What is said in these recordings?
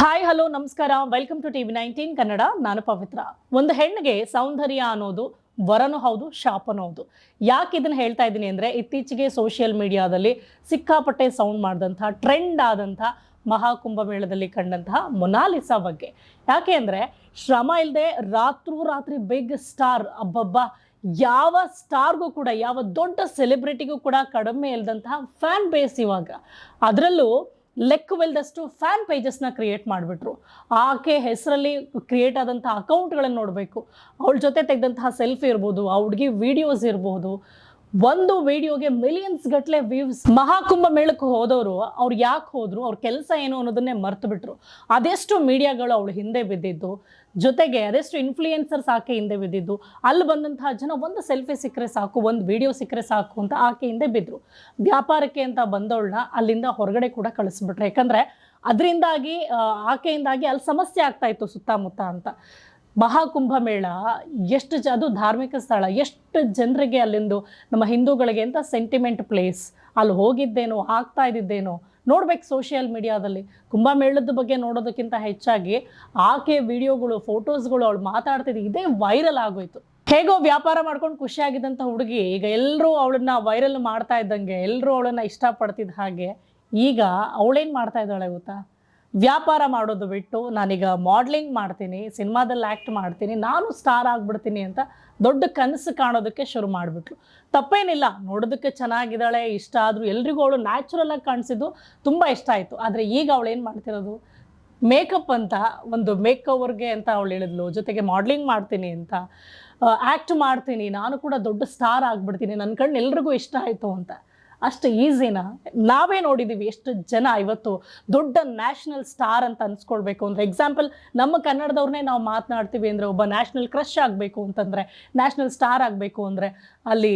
Hi hello ನಮಸ್ಕಾರ. Welcome to TV nineteen Kannada ನಾನು ಪವಿತ್ರ. ಒಂದು ಹೆಣ್ಣಿಗೆ ಸೌಂದರ್ಯ ಅನ್ನೋದು, ವರನೂ ಹೌದು, ಶಾಪನೂ ಹೌದು. ಯಾಕೆ ಇದನ್ನು ಹೇಳ್ತಾ ಇದ್ದೀನಿ ಅಂದರೆ, ಇತ್ತೀಚೆಗೆ ಸೋಷಿಯಲ್ ಮೀಡಿಯಾದಲ್ಲಿ ಸಿಕ್ಕಾಪಟ್ಟೆ ಸೌಂಡ್ ಮಾಡಿದಂಥ ಟ್ರೆಂಡ್ ಆದಂಥ ಮಹಾಕುಂಭಮೇಳದಲ್ಲಿ ಕಂಡಂತಹ ಮೊನಾಲಿಸಾ ಬಗ್ಗೆ. ಯಾಕೆ ಅಂದರೆ, ಶ್ರಮ ಇಲ್ಲದೆ ರಾತ್ರೋರಾತ್ರಿ ಬಿಗ್ ಸ್ಟಾರ್ ಅಬ್ಬಬ್ಬ, ಯಾವ ಸ್ಟಾರ್ಗೂ ಕೂಡ, ಯಾವ ದೊಡ್ಡ ಸೆಲೆಬ್ರಿಟಿಗೂ ಕೂಡ ಕಡಿಮೆ ಇಲ್ಲದಂತಹ ಫ್ಯಾನ್ ಬೇಸ್ ಇವಾಗ. ಅದರಲ್ಲೂ ಲೆಕ್ಕವಿಲ್ಲದಷ್ಟು ಫ್ಯಾನ್ ಪೇಜಸ್ನ ಕ್ರಿಯೇಟ್ ಮಾಡಿಬಿಟ್ರು. ಆಕೆ ಹೆಸರಲ್ಲಿ ಕ್ರಿಯೇಟ್ ಆದಂಥ ಅಕೌಂಟ್ಗಳನ್ನು ನೋಡಬೇಕು. ಅವಳ ಜೊತೆ ತೆಗೆದಂತಹ ಸೆಲ್ಫಿ ಇರ್ಬೋದು, ಆ ಹುಡುಗಿ ವಿಡಿಯೋಸ್ ಇರ್ಬೋದು ಒಂದು ವಿಡಿಯೋಗೆ ಮಿಲಿಯನ್ಸ್ ಗಟ್ಟಲೆ ವ್ಯೂಸ್ ಮಹಾಕುಂಭ ಮೇಳಕ್ಕೆ ಹೋದವರು, ಅವ್ರು ಯಾಕೆ ಹೋದ್ರು, ಅವ್ರ ಕೆಲಸ ಏನು ಅನ್ನೋದನ್ನೇ ಮರ್ತು ಬಿಟ್ರು. ಅದೆಷ್ಟು ಮೀಡಿಯಾಗಳು ಅವಳು ಹಿಂದೆ ಬಿದ್ದಿದ್ದು, ಜೊತೆಗೆ ಅದೆಷ್ಟು ಇನ್ಫ್ಲೂಯೆನ್ಸರ್ಸ್ ಆಕೆ ಹಿಂದೆ ಬಿದ್ದಿದ್ದು, ಅಲ್ಲಿ ಬಂದಂತಹ ಜನ ಒಂದು ಸೆಲ್ಫಿ ಸಿಕ್ಕರೆ ಸಾಕು, ಒಂದು ವಿಡಿಯೋ ಸಿಕ್ಕರೆ ಸಾಕು ಅಂತ ಆಕೆ ಹಿಂದೆ ಬಿದ್ದರು ವ್ಯಾಪಾರಕ್ಕೆ ಅಂತ ಬಂದವಳನ್ನ ಅಲ್ಲಿಂದ ಹೊರಗಡೆ ಕೂಡ ಕಳಿಸ್ಬಿಟ್ರು. ಯಾಕಂದರೆ, ಅದರಿಂದಾಗಿ ಆಕೆಯಿಂದಾಗಿ ಅಲ್ಲಿ ಸಮಸ್ಯೆ ಆಗ್ತಾ ಇತ್ತು ಸುತ್ತಮುತ್ತ ಅಂತ. ಮಹಾಕುಂಭ ಮೇಳ ಎಷ್ಟು ಜ, ಅದು ಧಾರ್ಮಿಕ ಸ್ಥಳ, ಎಷ್ಟು ಜನರಿಗೆ ಅಲ್ಲಿಂದು ನಮ್ಮ ಹಿಂದೂಗಳಿಗೆ ಅಂತ ಸೆಂಟಿಮೆಂಟ್ ಪ್ಲೇಸ್ ಅಲ್ಲಿ ಹೋಗಿದ್ದೇನೋ, ಆಗ್ತಾ ಇದ್ದಿದ್ದೇನೋ, ನೋಡ್ಬೇಕು ಸೋಷಿಯಲ್ ಮೀಡಿಯಾದಲ್ಲಿ ಕುಂಭಮೇಳದ ಬಗ್ಗೆ ನೋಡೋದಕ್ಕಿಂತ ಹೆಚ್ಚಾಗಿ ಆಕೆ ವಿಡಿಯೋಗಳು ಫೋಟೋಸ್ಗಳು ಅವಳು ಮಾತಾಡ್ತಿದ್ದು, ಇದೇ ವೈರಲ್ ಆಗೋಯ್ತು. ಹೇಗೋ ವ್ಯಾಪಾರ ಮಾಡ್ಕೊಂಡು ಖುಷಿಯಾಗಿದ್ದಂಥ ಹುಡುಗಿ, ಈಗ ಎಲ್ಲರೂ ಅವಳನ್ನ ವೈರಲ್ ಮಾಡ್ತಾ ಇದ್ದಂಗೆ ಎಲ್ಲರೂ ಅವಳನ್ನ ಇಷ್ಟಪಡ್ತಿದ್ದ ಹಾಗೆ, ಈಗ ಅವಳೇನು ಮಾಡ್ತಾ ಇದ್ದಾಳೆ ಗೊತ್ತಾ? ವ್ಯಾಪಾರ ಮಾಡೋದು ಬಿಟ್ಟು ನಾನೀಗ ಮಾಡ್ಲಿಂಗ್ ಮಾಡ್ತೀನಿ, ಸಿನಿಮಾದಲ್ಲಿ ಆ್ಯಕ್ಟ್ ಮಾಡ್ತೀನಿ, ನಾನು ಸ್ಟಾರ್ ಆಗಿಬಿಡ್ತೀನಿ ಅಂತ ದೊಡ್ಡ ಕನಸು ಕಾಣೋದಕ್ಕೆ ಶುರು ಮಾಡಿಬಿಟ್ಲು. ತಪ್ಪೇನಿಲ್ಲ, ನೋಡೋದಕ್ಕೆ ಚೆನ್ನಾಗಿದ್ದಾಳೆ, ಇಷ್ಟ ಆದರೂ ಎಲ್ರಿಗೂ ಅವಳು ನ್ಯಾಚುರಲ್ ಆಗಿ ಕಾಣಿಸಿದ್ದು ತುಂಬ ಇಷ್ಟ ಆಯಿತು. ಆದರೆ ಈಗ ಅವಳು ಏನು ಮಾಡ್ತಿರೋದು? ಮೇಕಪ್ ಅಂತ, ಒಂದು ಮೇಕ್ ಓವರ್ಗೆ ಅಂತ ಅವಳು ಹೇಳಿದ್ಲು. ಜೊತೆಗೆ ಮಾಡ್ಲಿಂಗ್ ಮಾಡ್ತೀನಿ ಅಂತ. ಆ್ಯಕ್ಟ್ ಮಾಡ್ತೀನಿ, ನಾನು ಕೂಡ ದೊಡ್ಡ ಸ್ಟಾರ್ ಆಗಿಬಿಡ್ತೀನಿ ನನ್ನ ಕಣ್ಣು ಎಲ್ರಿಗೂ ಇಷ್ಟ ಆಯಿತು ಅಂತ. ಅಷ್ಟು ಈಸಿನಾ? ನಾವೇ ನೋಡಿದ್ದೀವಿ ಎಷ್ಟು ಜನ ಇವತ್ತು ದೊಡ್ಡ ನ್ಯಾಷನಲ್ ಸ್ಟಾರ್ ಅಂತ ಅನ್ಸ್ಕೊಳ್ಬೇಕು ಅಂದರೆ ಎಕ್ಸಾಂಪಲ್ ನಮ್ಮ ಕನ್ನಡದವ್ರನ್ನೇ ನಾವು ಮಾತನಾಡ್ತೀವಿ ಅಂದರೆ ಒಬ್ಬ ನ್ಯಾಷನಲ್ ಕ್ರಶ್ ಆಗಬೇಕು ಅಂತಂದರೆ, ನ್ಯಾಷನಲ್ ಸ್ಟಾರ್ ಆಗಬೇಕು ಅಂದರೆ ಅಲ್ಲಿ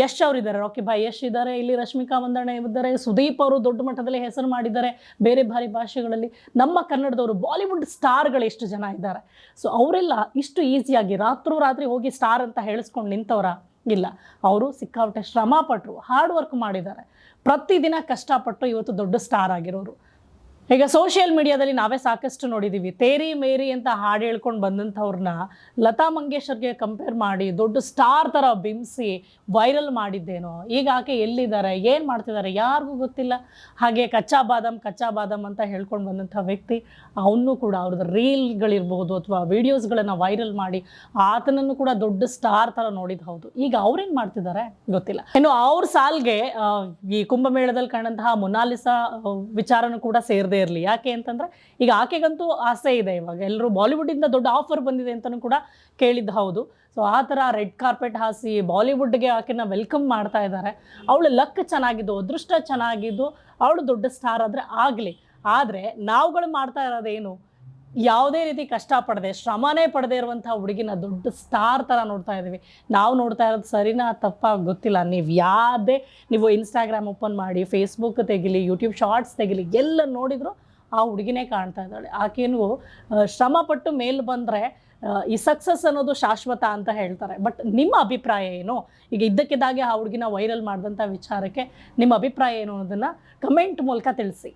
ಯಶ್ ಅವರಿದ್ದಾರೆ. ರಾಕಿ ಬಾಯ್ ಯಶ್ ಇದ್ದಾರೆ. ಇಲ್ಲಿ ರಶ್ಮಿಕಾ ಮಂದಣ್ಣ ಇದ್ದಾರೆ. ಸುದೀಪ್ ಅವರು ದೊಡ್ಡ ಮಟ್ಟದಲ್ಲಿ ಹೆಸರು ಮಾಡಿದ್ದಾರೆ ಬೇರೆ ಭಾರಿ ಭಾಷೆಗಳಲ್ಲಿ. ನಮ್ಮ ಕನ್ನಡದವರು ಬಾಲಿವುಡ್ ಸ್ಟಾರ್ಗಳು ಎಷ್ಟು ಜನ ಇದ್ದಾರೆ? ಸೊ ಅವರೆಲ್ಲ ಇಷ್ಟು ಈಸಿಯಾಗಿ ರಾತ್ರೋ ರಾತ್ರಿ ಹೋಗಿ ಸ್ಟಾರ್ ಅಂತ ಹೇಳಿಸ್ಕೊಂಡು ನಿಂತವರ? ಇಲ್ಲ. ಅವರು ಸಿಕ್ಕಾಪಟ್ಟೆ ಶ್ರಮ ಪಟ್ಟರು ಹಾರ್ಡ್ ವರ್ಕ್ ಮಾಡಿದ್ದಾರೆ. ಪ್ರತಿದಿನ ಕಷ್ಟಪಟ್ಟು ಇವತ್ತು ದೊಡ್ಡ ಸ್ಟಾರ್ ಆಗಿರೋರು. ಈಗ ಸೋಷಿಯಲ್ ಮೀಡಿಯಾದಲ್ಲಿ ನಾವೇ ಸಾಕಷ್ಟು ನೋಡಿದ್ದೀವಿ ತೇರಿ ಮೇರಿ ಅಂತ ಹಾಡು ಹೇಳ್ಕೊಂಡು ಬಂದಂಥವ್ರನ್ನ ಲತಾ ಮಂಗೇಶ್ವರ್ಗೆ ಕಂಪೇರ್ ಮಾಡಿ ದೊಡ್ಡ ಸ್ಟಾರ್ ಥರ ಬಿಂಬಿಸಿ ವೈರಲ್ ಮಾಡಿದ್ದೇನೋ. ಈಗ ಆಕೆ ಎಲ್ಲಿದ್ದಾರೆ? ಏನು ಮಾಡ್ತಿದ್ದಾರೆ? ಯಾರಿಗೂ ಗೊತ್ತಿಲ್ಲ. ಹಾಗೆ ಕಚ್ಚಾ ಬಾದಾಮ್ ಕಚ್ಚಾ ಬಾದಾಮ್ ಅಂತ ಹೇಳ್ಕೊಂಡು ಬಂದಂಥ ವ್ಯಕ್ತಿ ಅವನು ಕೂಡ ಅವ್ರದ್ದು ರೀಲ್ಗಳಿರ್ಬೋದು ಅಥವಾ ವೀಡಿಯೋಸ್ಗಳನ್ನು ವೈರಲ್ ಮಾಡಿ ಆತನನ್ನು ಕೂಡ ದೊಡ್ಡ ಸ್ಟಾರ್ ಥರ ನೋಡಿದ ಹೌದು ಈಗ ಅವ್ರೇನು ಮಾಡ್ತಿದ್ದಾರೆ? ಗೊತ್ತಿಲ್ಲ. ಇನ್ನು ಅವ್ರ ಸಾಲ್ಗೆ ಈ ಕುಂಭಮೇಳದಲ್ಲಿ ಕಂಡಂತಹ ಮೊನಾಲಿಸಾ ವಿಚಾರನೂ ಕೂಡ ಸೇರದೇ ಇರಲಿ. ಯಾಕೆ ಅಂತಂದ್ರೆ ಈಗ ಆಕೆಗಂತೂ ಆಸೆ ಇದೆ ಇವಾಗ. ಎಲ್ಲರೂ ಬಾಲಿವುಡ್ಡಿಂದ ದೊಡ್ಡ ಆಫರ್ ಬಂದಿದೆ ಅಂತಲೂ ಕೂಡ ಕೇಳಿದ್ದು ಹೌದು. ಸೊ ಆ ಥರ ರೆಡ್ ಕಾರ್ಪೆಟ್ ಹಾಸಿ ಬಾಲಿವುಡ್ಗೆ ಆಕೆನ ವೆಲ್ಕಮ್ ಮಾಡ್ತಾ ಇದ್ದಾರೆ ಅವಳು ಲಕ್ ಚೆನ್ನಾಗಿದ್ದು, ಅದೃಷ್ಟ ಚೆನ್ನಾಗಿದ್ದು, ಅವಳು ದೊಡ್ಡ ಸ್ಟಾರ್ ಆದರೆ ಆಗಲಿ. ಆದರೆ ನಾವುಗಳು ಮಾಡ್ತಾ ಇರೋದೇನು? ಯಾವುದೇ ರೀತಿ ಕಷ್ಟಪಡದೆ ಶ್ರಮನೇ ಪಡದೇ ಇರುವಂತಹ ಹುಡುಗಿನ ದೊಡ್ಡ ಸ್ಟಾರ್ ಥರ ನೋಡ್ತಾ ಇದ್ದೀವಿ. ನಾವು ನೋಡ್ತಾ ಇರೋದು ಸರಿನಾ ತಪ್ಪ ಗೊತ್ತಿಲ್ಲ. ನೀವು ಯಾವುದೇ, ನೀವು ಇನ್ಸ್ಟಾಗ್ರಾಮ್ ಓಪನ್ ಮಾಡಿ ಫೇಸ್ಬುಕ್ ತೆಗಿಲಿ ಯೂಟ್ಯೂಬ್ ಶಾರ್ಟ್ಸ್ ತೆಗಿಲಿ, ಎಲ್ಲ ನೋಡಿದ್ರು ಆ ಹುಡುಗಿನೇ ಕಾಣ್ತಾ ಇದ್ದಾಳೆ. ಆಕೆನೂ ಶ್ರಮಪಟ್ಟು ಮೇಲ್ ಬಂದರೆ ಈ ಸಕ್ಸಸ್ ಅನ್ನೋದು ಶಾಶ್ವತ ಅಂತ ಹೇಳ್ತಾರೆ. ಬಟ್ ನಿಮ್ಮ ಅಭಿಪ್ರಾಯ ಏನು? ಈಗ ಇದ್ದಕ್ಕಿದ್ದಾಗೆ ಆ ಹುಡುಗಿನ ವೈರಲ್ ಮಾಡಿದಂಥ ವಿಚಾರಕ್ಕೆ ನಿಮ್ಮ ಅಭಿಪ್ರಾಯ ಏನು ಅನ್ನೋದನ್ನು ಕಮೆಂಟ್ ಮೂಲಕ ತಿಳಿಸಿ.